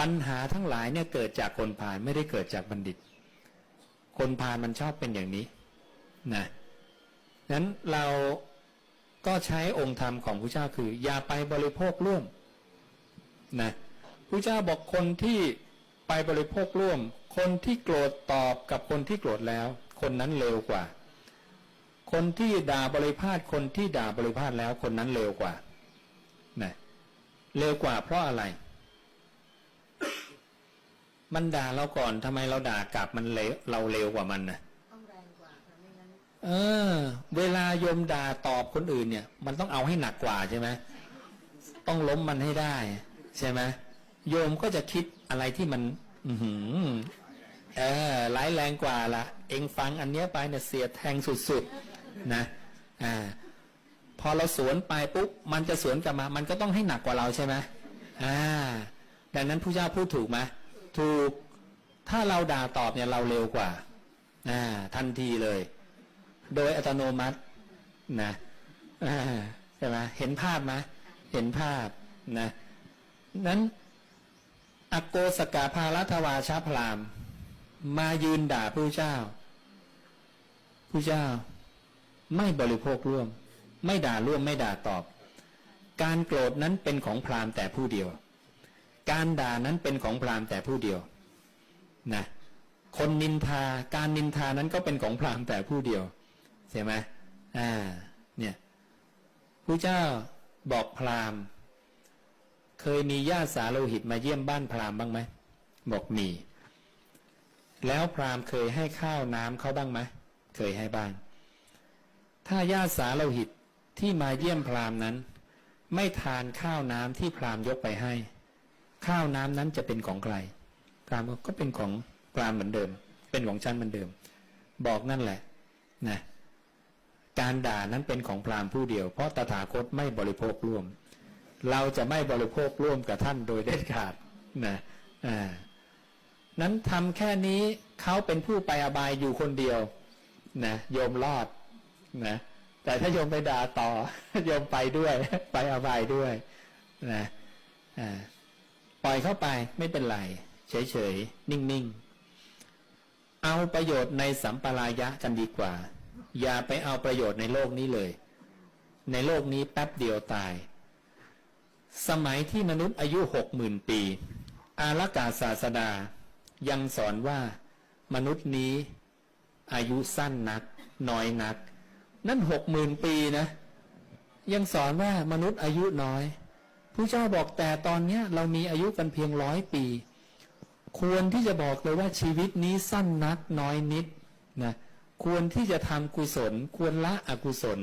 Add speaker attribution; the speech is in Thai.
Speaker 1: ปัญหาทั้งหลายเนี่ยเกิดจากคนพาลไม่ได้เกิดจากบัณฑิต คนพาลมันชอบเป็นอย่างนี้นะนั้นเราก็ใช้องค์ธรรมของพระเจ้าคือ อย่าไปบริโภคร่วมนะพระเจ้าบอกคนที่ไปบริโภคร่วม คนที่โกรธตอบกับคนที่โกรธแล้ว คนนั้นเร็วกว่า คนที่ด่าบริพาทคนที่ด่าบริพาทแล้วคนนั้นเร็วกว่านะเร็วกว่าเพราะอะไร มันด่าเราก่อนทำไมเราด่ากลับมันเลวเราเร็วกว่ามันนะ
Speaker 2: ต้องแรงกว่าค่ะไม่งั้น
Speaker 1: เออ เวลาโยมด่าตอบคนอื่นเนี่ย มันต้องเอาให้หนักกว่าใช่ไหมต้องล้มมันให้ได้ ใช่ไหมโยมก็จะคิดอะไรที่มัน อือหือเออร้ายแรงกว่าละเองฟังอันเนี้ยไปเนี่ยเสียดแทงสุดๆนะอ่าพอเราสวนไปปุ๊บมันจะสวนกลับมา มันก็ต้องให้หนักกว่าเราใช่ไหมอ่า ดังนั้นผู้เจ้าพูดถูกไหม ถูกถ้าเราด่าตอบเนี่ยเราเร็วกว่าอ่าทันทีเลย โดยอัตโนมัตินะใช่ไหมเห็นภาพไหมเห็นภาพนะนั้นอโกสกาภารัตวาชาพราม มายืนด่าผู้เจ้า ผู้เจ้า ไม่บริโภคร่วม ไม่ด่าร่วมไม่ด่าตอบ การโกรธนั้นเป็นของพรามแต่ผู้เดียว การด่านั้นเป็นของพราหมณ์แต่ผู้เดียวนะคนนินทาการนินทานั้นก็เป็นของพราหมณ์แต่ผู้เดียวใช่ไหมอ่าเนี่ยผู้เจ้าบอกพราหมณ์ เคยมีญาติสาโลหิตมาเยี่ยมบ้านพราหมณ์บ้างไหมบอกมี แล้วพราหมณ์เคยให้ข้าวน้ำเขาบ้างไหมเคยให้บ้าง ถ้าญาติสาโลหิตที่มาเยี่ยมพราหมณ์นั้น ไม่ทานข้าวน้ำที่พราหมณ์ยกไปให้ ข้าวน้ำนั้นจะเป็นของใครพรามก็เป็นของพรามเหมือนเดิม เป็นของฉันเหมือนเดิม บอกนั่นแหละนะการด่านั้นเป็นของพรามผู้เดียว เพราะตถาคตไม่บริโภคร่วม เราจะไม่บริโภคร่วมกับท่านโดยเด็ดขาดนะอ่านั้นทำแค่นี้เขาเป็นผู้ไปอบายอยู่คนเดียวนะโยมรอดนะแต่ถ้าโยมไปด่าต่อโยมไปด้วย ไปอบายด้วยนะอ่า อยเข้าไปไม่เป็นไร เฉยๆ นิ่งๆ เอาประโยชน์ในสัมปรายะกันดีกว่า อย่าไปเอาประโยชน์ในโลกนี้เลย ในโลกนี้แป๊บเดียวตาย สมัยที่มนุษย์อายุหกหมื่นปี อารักาศาสดา ยังสอนว่ามนุษย์นี้อายุสั้นนัก น้อยนัก นั่นหกหมื่นปีนะ ยังสอนว่ามนุษย์อายุน้อย ผู้เจ้าบอกแต่ตอนเนี้ยเรามีอายุกันเพียงร้อยปี ควรที่จะบอกเลยว่าชีวิตนี้สั้นนักน้อยนิดนะควรที่จะทำกุศล ควรละอกุศล